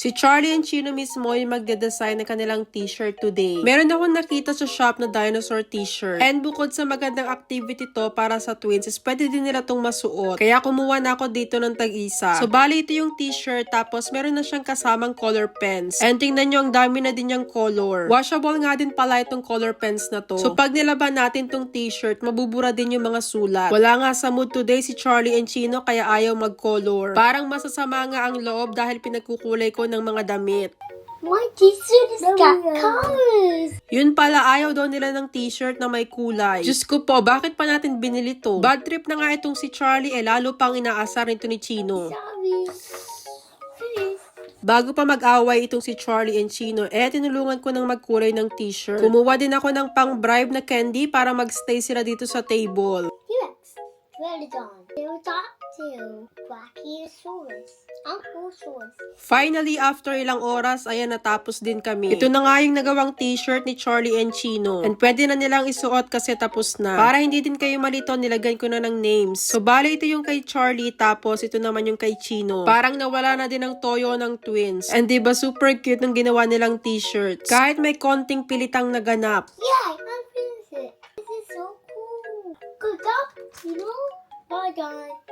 Si Charlie and Chino mismo yung magde-design ng kanilang t-shirt today. Meron akong nakita sa shop na dinosaur t-shirt. And bukod sa magandang activity to para sa twins, is pwede din nila tong masuot. Kaya kumuha na ako dito ng tag-isa. So bali ito yung t-shirt tapos meron na siyang kasamang color pens. And tingnan nyo ang dami na din yung color. Washable nga din pala itong color pens na to. So pag nilaban natin tong t-shirt, mabubura din yung mga sulat. Wala nga sa mood today si Charlie and Chino kaya ayaw mag-color. Parang masasama nga ang loob dahil pinagkukulay ko ng mga damit. My t-shirt has got colors. Yun pala, ayaw daw nila ng t-shirt na may kulay. Diyos ko po, bakit pa natin binili to? Bad trip na nga itong si Charlie, eh lalo pang inaasar nito ni Chino. Sorry. Bago pa mag-away itong si Charlie and Chino, eh tinulungan ko ng magkulay ng t-shirt. Kumuha din ako ng pang-bribe na candy para magstay sila dito sa table. Yes. Red is on. Talk to Brachiosaurus. Ankylosaurus. Finally, after ilang oras, ayan natapos din kami. Ito na nga yung nagawang t-shirt ni Charlie and Chino. And pwede na nilang isuot kasi tapos na. Para hindi din kayo malito, nilagyan ko na ng names. So, bali ito yung kay Charlie, tapos ito naman yung kay Chino. Parang nawala na din ang toyo ng twins. And di ba super cute ng ginawa nilang t-shirts. Kahit may konting pilitang naganap. Yeah, I finished it. This is so cool. Good job, know? Bye, guys.